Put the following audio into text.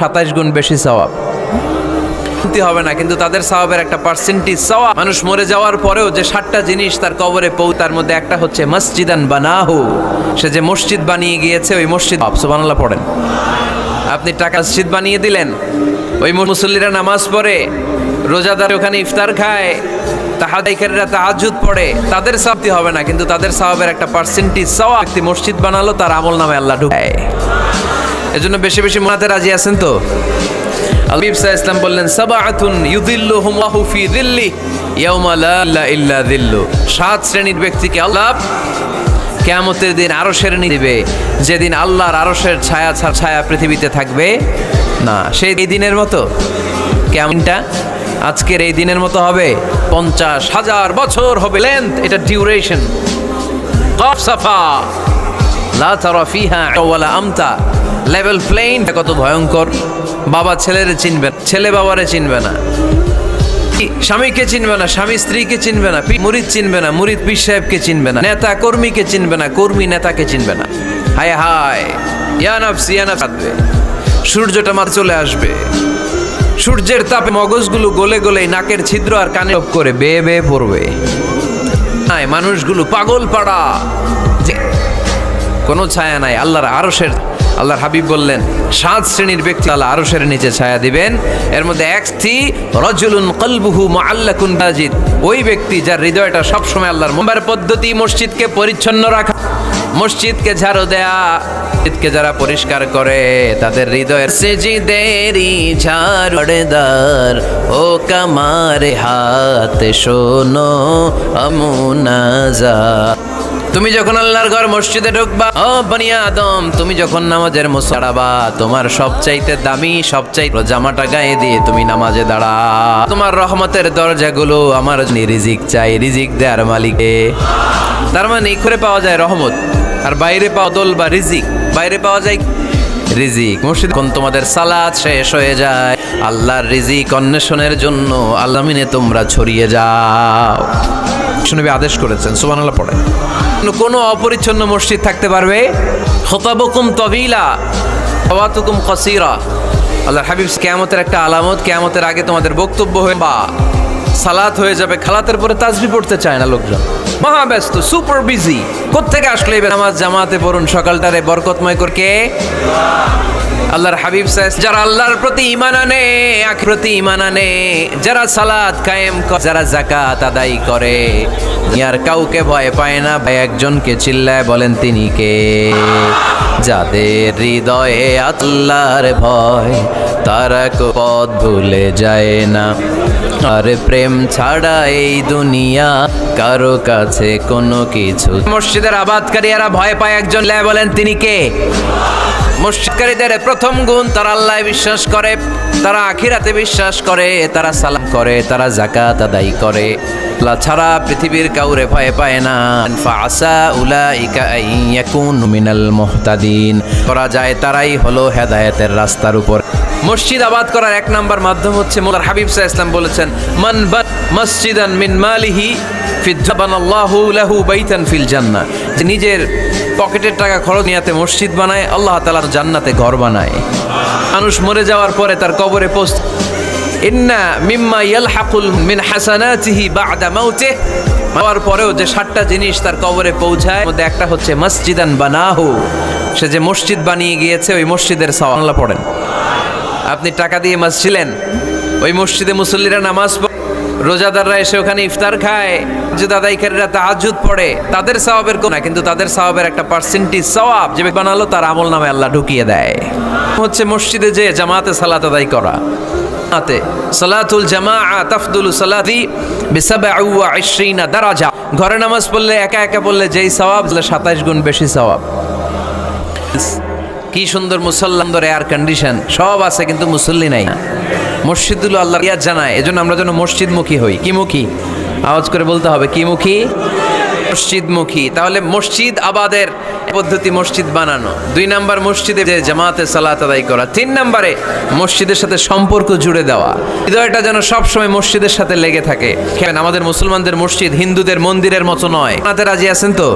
সাতাইশ গুণ বেশি সওয়াব। হবে না, কিন্তু তাদের সওয়াবের একটা পার্সেন্টেজ সওয়াব। মানুষ মরে যাওয়ার পরেও যে ষাটটা জিনিস তার কবরে পৌ তার মধ্যে একটা হচ্ছে মসজিদান বানাহু। সে যে মসজিদ বানিয়ে গিয়েছে, ওই মসজিদ সুবহানাল্লাহ, পড়েন। আপনি টাকা মসজিদ বানিয়ে দিলেন, ওই মুসল্লিরা নামাজ পড়ে, রোজাদার ওখানে ইফতার খায় তাহাদাইকারীরা তাহাজুদ পড়ে, তাদের সাবতি হবে না, কিন্তু তাদের সাহাবের একটা পার্সেন্টেজ সওয়াব। মসজিদ বানালো, তার আমল নামে আল্লাহ ঢুকায়। এজন্য বেশি বেশি মনাতে রাজি আছেন তো? আলবিব সাহা ইসলাম বললেন, সাবাআতুন ইউদিল্লুহুম আল্লাহু ফি দিল্লি ইয়াউমা লা ইল্লা দিল্লু সাত শ্রেণির ব্যক্তিকে আল্লাহ কেয়ামতের দিন আরও শ্রেণি দিবে। যেদিন আল্লাহর আরশের ছায়া ছায়া পৃথিবীতে থাকবে। না, সেই এই দিনের মতো। কেমনটা আজকের এই দিনের মতো হবে। পঞ্চাশ হাজার বছর হবে লেন্থ এটা ডিউরেশন কফ সাফা, লা তারা ফিহা আমতা। লেভেল প্লেন কত ভয়ঙ্কর। বাবা ছেলেরে চিনবে ছেলে বাবারে চিনবে না। স্বামীকে চিনবে না, স্বামী স্ত্রীকে চিনবে না মুরিদ চিনবে না, মুরিদ পীর সাহেবকে চিনবে না, নেতা কর্মীকে চিনবে না, কর্মী নেতাকে চিনবে না। হায় হায়, ইয়া নফস ইয়া নফস কাঁদবে। সূর্যটা মার চলে আসবে। সূর্যের তাপে মগজগুলো গলে গলে নাকের ছিদ্র আর কানে করে বেয়ে বেয়ে পড়বে। নাই মানুষগুলো পাগল পাড়া। কোনো ছায়া নাই, আল্লাহর আরশের আল্লাহর হাবিব বললেন, সাত শ্রেণির ব্যক্তি আল্লাহ আরশের নিচে ছায়া দিবেন। এর মধ্যে একটি, রজুলুন কলবুহু মুআল্লাকুন বাজিদ। ওই ব্যক্তি যার হৃদয়টা সবসময় আল্লাহর মোবার পদ্ধতি, মসজিদকে পরিচ্ছন্ন রাখা, মসজিদকে ঝাড়ু দেয়া, মসজিদকে যারা পরিষ্কার করে, তাদের হৃদয়ের সেজিদেরি ঝাড়দার ও কামারে হাত শোনো আমুনাজা তুমি যখন আল্লাহর ঘর মসজিদে ঢুকবা, ও বানিয়া আদম, তুমি যখন নামাজের মুসাড়াবা, তোমার সবচাইতে দামি, সবচাইতে জামাটা গায়ে দিয়ে তুমি নামাজে দাঁড়া তোমার রহমতের দরজাগুলো আমার রিজিক চাই, রিজিক দেয়ার মালিকে। তার মানে এই করে পাওয়া যায় রহমত, আর বাইরে পাওয়া দোল বা রিজিক। বাইরে পাওয়া যায় রিজিক। মসজিদ কোন তোমাদের সালাদ শেষ হয়ে যায়, আল্লাহর রিজিক অন্বেষণের জন্য আল্লামিনে তোমরা ছড়িয়ে যাও। শুনবি আদেশ করেছেন, সুবহানাল্লাহ পড়ে। কোনো অপরিচ্ছন্ন মসজিদ থাকতে পারবে? হতাবকুম তবিলা হওয়াতুকুম কসিরা। আল্লাহ হাবিব, কেয়ামতের একটা আলামত, কেয়ামতের আগে তোমাদের বক্তব্য হয়ে বা সালাত হয়ে যাবে, খালাতের পরে তাজবি পড়তে চায় না লোকজন। মহাব্যস্ত, সুপার বিজি। কোথেকে আসলে আমার জামাতে পড়ুন? সকালটারে বরকতময় করকে আল্লাহর হাবিব সাহেব যারা আল্লাহর প্রতি ইমান আনে আখ প্রতি ইমান আনে যারা সালাদ কায়েম করে, যারা জাকাত আদায় করে আর কাউকে ভয় পায় না ভাই একজনকে চিল্লায় বলেন তিনি কে? যাদের হৃদয়ে আল্লাহর ভয় তারা পথ ভুলে যায় না। আর প্রেম ছাড়া এই দুনিয়া কারও কাছে কোনো কিছু মসজিদের আবাদকারীরা ভয় পায় একজন লে বলেন তিনি কে? মসজিদকারীদের প্রথম গুণ, তারা আল্লাহ বিশ্বাস করে, তারা আখিরাতে বিশ্বাস করে, তারা সালাম করে, তারা জাকাত আদায় করে। আল্লাহ ছাড়া পৃথিবীর কাউরে ভয় পায় না। ফাসা উলাইকা ইয়াকুন মিনাল মুহতাদিন। করা যায় তারাই হলো হেদায়েতের রাস্তার উপর। মসজিদ আবাদ করার এক নাম্বার মাধ্যম হচ্ছে মোলার হাবিব সাহা ইসলাম বলেছেন, মান বাত মসজিদান মিন মালিহি লাহু বাইতান ফিল জান্নাহ। যে নিজের পকেটের টাকা খরচ নিয়াতে মসজিদ বানায়, আল্লাহ তাআলা জান্নাতে ঘর বানায়। মানুষ মরে যাওয়ার পরে তার কবরে পোস্ট ইন্না মিম্মা ইয়ালহাকুল মিন হাসানাতিহি বাদা মাউতিহি। মারার পরেও যে সাতটা জিনিস তার কবরে পৌঁছায়, মধ্যে একটা হচ্ছে মসজিদান বানাহু। সে যে মসজিদ বানিয়ে গিয়েছে, ওই মসজিদের সওয়াব। পড়েন আপনি টাকা দিয়ে মসজিলেন ওই মসজিদে মুসল্লিরা নামাজ রোজাদাররা এসে ওখানে ইফতার খায় যে দাদাইকারীরা তাহাজুদ পড়ে, তাদের সওয়াবের কোনো না, কিন্তু তাদের সওয়াবের একটা পার্সেন্টেজ সওয়াব যে বানালো, তার আমল নামে আল্লাহ ঢুকিয়ে দেয়। হচ্ছে মসজিদে যে জামাতে সালাত আদায় করা। জামাতে, সালাতুল জামাআ তাফদুলু সালাতি বিসাবঈ ওয়া ইশরিনা দারাজা। ঘরে নামাজ পড়লে একা একা পড়লে যেই সওয়াব 27 গুণ বেশি সওয়াব। কি সুন্দর মুসল্লান্দর এয়ার কন্ডিশন সব আছে কিন্তু মুসল্লি নাই। মসজিদুল আল্লাহ ইয়াদ জানায়, এজন্য আমরা যেন মসজিদমুখী হই। কি মুখী? আওয়াজ করে বলতে হবে, কি মুখী? মসজিদমুখী। তাহলে মসজিদ আবাদের পদ্ধতি মসজিদ বানানো। দুই নাম্বার মসজিদে যে জামাতে সালাত আদায় করা। তিন নাম্বারে মসজিদের সাথে সম্পর্ক জুড়ে দেওয়া। হৃদয়টা যেন সবসময় মসজিদের সাথে লেগে থাকে। আমাদের মুসলমানদের মসজিদ হিন্দুদের মন্দিরের মতো নয়। রাজি আছেন তো?